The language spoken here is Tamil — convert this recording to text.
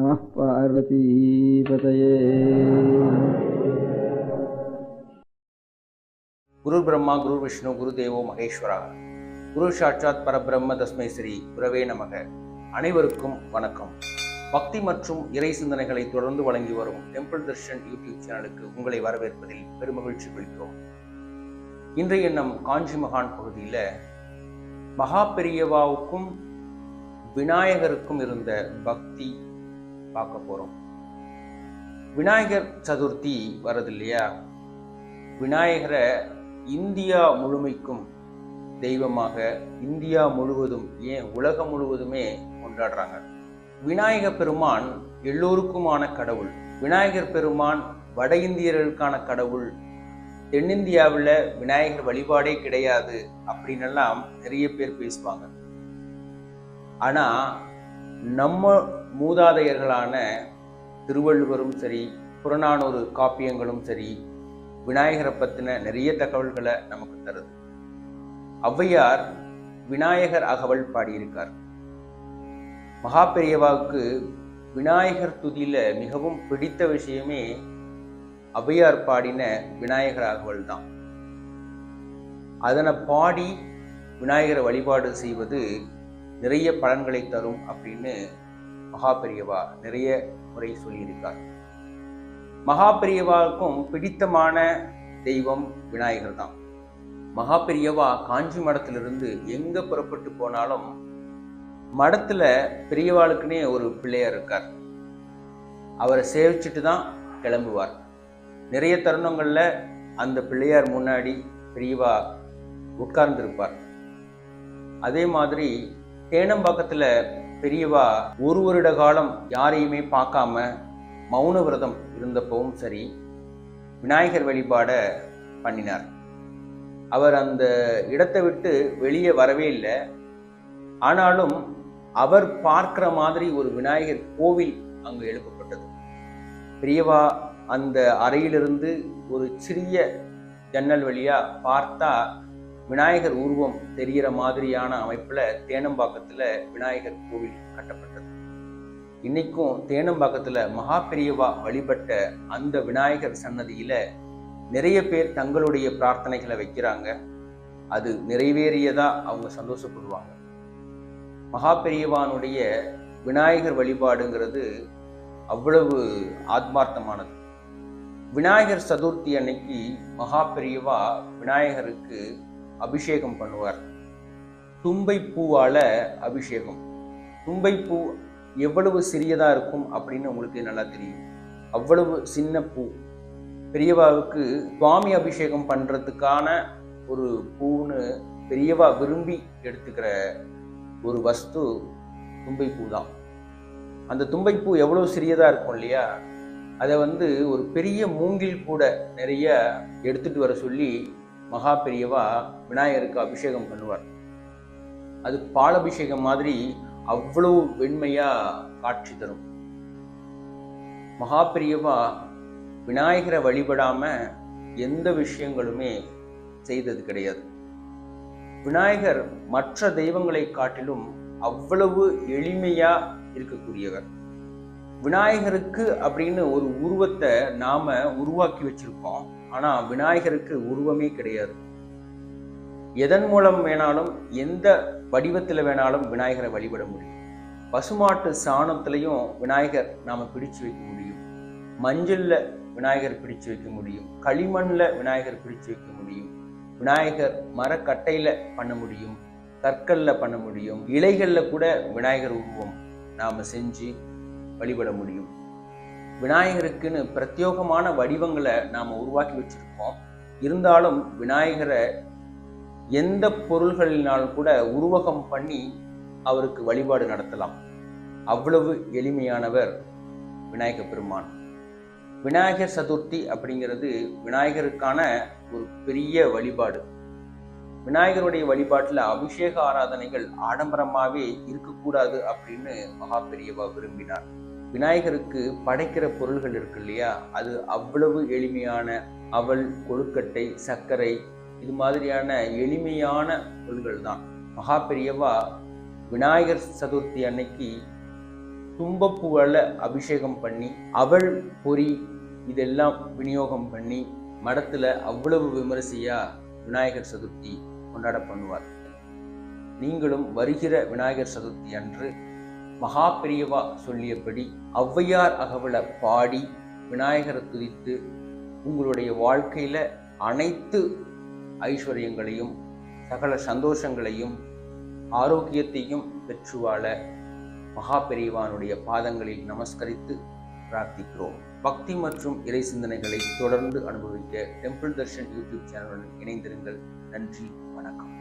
நம பார்வதீபதையே குரு பிரம்மா குரு விஷ்ணு குரு தேவோ மகேஸ்வரா குரு சாட்சாத் பரபிரம்ம தஸ்மை ஸ்ரீ குரவே நமக அனைவருக்கும் வணக்கம். பக்தி மற்றும் இறை சிந்தனைகளை தொடர்ந்து வழங்கி வரும் டெம்பிள் தர்ஷன் யூடியூப் சேனலுக்கு உங்களை வரவேற்பதில் பெருமகிழ்ச்சி கொள்கிறோம். இன்றைய நம் காஞ்சி மகான் பகுதியில் மகா பெரியவாவுக்கும் விநாயகருக்கும் இருந்த பக்தி பார்க்க போறோம். விநாயகர் சதுர்த்தி வருது இல்லையா விநாயகரை இந்தியா முழுமைக்கும் தெய்வமாக இந்தியா முழுவதும் ஏன் உலகம் முழுவதுமே கொண்டாடுறாங்க. விநாயக பெருமான் எல்லோருக்குமான கடவுள். விநாயகர் பெருமான் வட இந்தியர்களுக்கான கடவுள். தென்னிந்தியாவில் விநாயகர் வழிபாடே கிடையாது அப்படின்னெல்லாம் நிறைய பேர் பேசுவாங்க. ஆனா நம்ம மூதாதையர்களான திருவள்ளுவரும் சரி புறநானூறு காப்பியங்களும் சரி விநாயகரை பற்றின நிறைய தகவல்களை நமக்கு தருது. ஔவையார் விநாயகர் அகவல் பாடியிருக்கார். மகா பெரியவாவுக்கு விநாயகர் துதியில மிகவும் பிடித்த விஷயமே ஔவையார் பாடின விநாயகர் அகவல் தான். அதனை பாடி விநாயகரை வழிபாடு செய்வது நிறைய பலன்களை தரும் அப்படின்னு மகா பெரியவா நிறைய முறை சொல்லியிருக்கார். மகா பெரியவாவுக்கும் பிடித்தமான தெய்வம் விநாயகர் தான். மகா பெரியவா காஞ்சி மடத்திலிருந்து எங்க புறப்பட்டு போனாலும் மடத்துல பெரியவாளுக்குன்னே ஒரு பிள்ளையார் இருக்கார். அவரை சேவிச்சுட்டு தான் கிளம்புவார். நிறைய தருணங்கள்ல அந்த பிள்ளையார் முன்னாடி பெரியவா உட்கார்ந்திருப்பார். அதே மாதிரி தேனம்பாக்கத்துல பெரியவா ஒரு வருட காலம் யாரையுமே பார்க்காம மௌன விரதம் இருந்தப்பவும் சரி விநாயகர் வழிபாட பண்ணினார். அவர் அந்த இடத்தை விட்டு வெளியே வரவே இல்லை. ஆனாலும் அவர் பார்க்குற மாதிரி ஒரு விநாயகர் கோவில் அங்கு எழுப்பப்பட்டது. பெரியவா அந்த அறையிலிருந்து ஒரு சிறிய ஜன்னல் வழியாக பார்த்தா விநாயகர் உருவம் தெரிகிற மாதிரியான அமைப்பில் தேனம்பாக்கத்தில் விநாயகர் கோவில் கட்டப்பட்டது. இன்னைக்கும் தேனம்பாக்கத்தில் மகா பெரியவா வழிபட்ட அந்த விநாயகர் சன்னதியில் நிறைய பேர் தங்களுடைய பிரார்த்தனைகளை வைக்கிறாங்க. அது நிறைவேறியதா அவங்க சந்தோஷப்படுவாங்க. மகா பெரியவானுடைய விநாயகர் வழிபாடுங்கிறது அவ்வளவு ஆத்மார்த்தமானது. விநாயகர் சதுர்த்தி அன்னைக்கு மகா பெரியவா விநாயகருக்கு அபிஷேகம் பண்ணுவார். தும்பை பூவால் அபிஷேகம். தும்பை பூ எவ்வளவு சிறியதாக இருக்கும் அப்படின்னு உங்களுக்கு நல்லா தெரியும். அவ்வளவு சின்ன பூ. பெரியவாவுக்கு சுவாமி அபிஷேகம் பண்ணுறதுக்கான ஒரு பூன்னு பெரியவா விரும்பி எடுத்துக்கிற ஒரு வஸ்து தும்பை பூ தான் அந்த தும்பை பூ எவ்வளோ சிறியதாக இருக்கும் இல்லையா? அதை வந்து ஒரு பெரிய மூங்கில் கூட நிறைய எடுத்துட்டு வர சொல்லி மகா பெரியவா விநாயகருக்கு அபிஷேகம் பண்ணுவார். அது பாலபிஷேகம் மாதிரி அவ்வளவு வெண்மையா காட்சி தரும். மகா பெரியவா விநாயகரை வழிபடாம எந்த விஷயங்களுமே செய்தது கிடையாது. விநாயகர் மற்ற தெய்வங்களை காட்டிலும் அவ்வளவு எளிமையா இருக்கக்கூடியவர். விநாயகருக்கு அப்படின்னு ஒரு உருவத்தை நாம உருவாக்கி வச்சுருக்கோம். ஆனா விநாயகருக்கு உருவமே கிடையாது. எதன் மூலம் வேணாலும் எந்த வடிவத்தில் வேணாலும் விநாயகரை வழிபட முடியும். பசுமாட்டு சாணத்திலையும் விநாயகர் நாம பிடிச்சு வைக்க முடியும். மஞ்சள்ல விநாயகர் பிடிச்சு வைக்க முடியும். களிமண்ல விநாயகர் பிடிச்சு வைக்க முடியும். விநாயகர் மரக்கட்டையில பண்ண முடியும். கற்கல்ல பண்ண முடியும். இலைகளில் கூட விநாயகர் உருவம் நாம செஞ்சு வழிபட முடியும். விநாயகருக்குன்னு பிரத்யோகமான வடிவங்களை நாம உருவாக்கி வச்சிருக்கோம். இருந்தாலும் விநாயகரை எந்த பொருள்களினாலும் கூட உருவகம் பண்ணி அவருக்கு வழிபாடு நடத்தலாம். அவ்வளவு எளிமையானவர் விநாயக பெருமான். விநாயகர் சதுர்த்தி அப்படிங்கிறது விநாயகருக்கான ஒரு பெரிய வழிபாடு. விநாயகருடைய வழிபாட்டில் அபிஷேக ஆராதனைகள் ஆடம்பரமாகவே இருக்கக்கூடாது அப்படின்னு மகா பெரியவா விரும்பினார். விநாயகருக்கு படைக்கிற பொருள்கள் இருக்கு இல்லையா? அது அவ்வளவு எளிமையான அவல் கொழுக்கட்டை சர்க்கரை இது மாதிரியான எளிமையான பொருள்கள் தான். மகா பெரியவா விநாயகர் சதுர்த்தி அன்னைக்கு தும்பப்பூவால் அபிஷேகம் பண்ணி அவள் பொறி இதெல்லாம் விநியோகம் பண்ணி மடத்தில் அவ்வளவு விமரிசையாக விநாயகர் சதுர்த்தி கொண்டாட பண்ணுவார். நீங்களும் வருகிற விநாயகர் சதுர்த்தி அன்று மகாபிரியவா சொல்லியபடி ஔவையார் அகவலை பாடி விநாயகரை துதித்து உங்களுடைய வாழ்க்கையில் அனைத்து ஐஸ்வர்யங்களையும் சகல சந்தோஷங்களையும் ஆரோக்கியத்தையும் பெற்று வாழ மகா பெரியவானுடைய பாதங்களில் நமஸ்கரித்து பிரார்த்திக்கிறோம். பக்தி மற்றும் இறை சிந்தனைகளை தொடர்ந்து அனுபவிக்க டெம்பிள் தர்ஷன் யூடியூப் சேனலுடன் இணைந்திருங்கள். நன்றி வணக்கம்.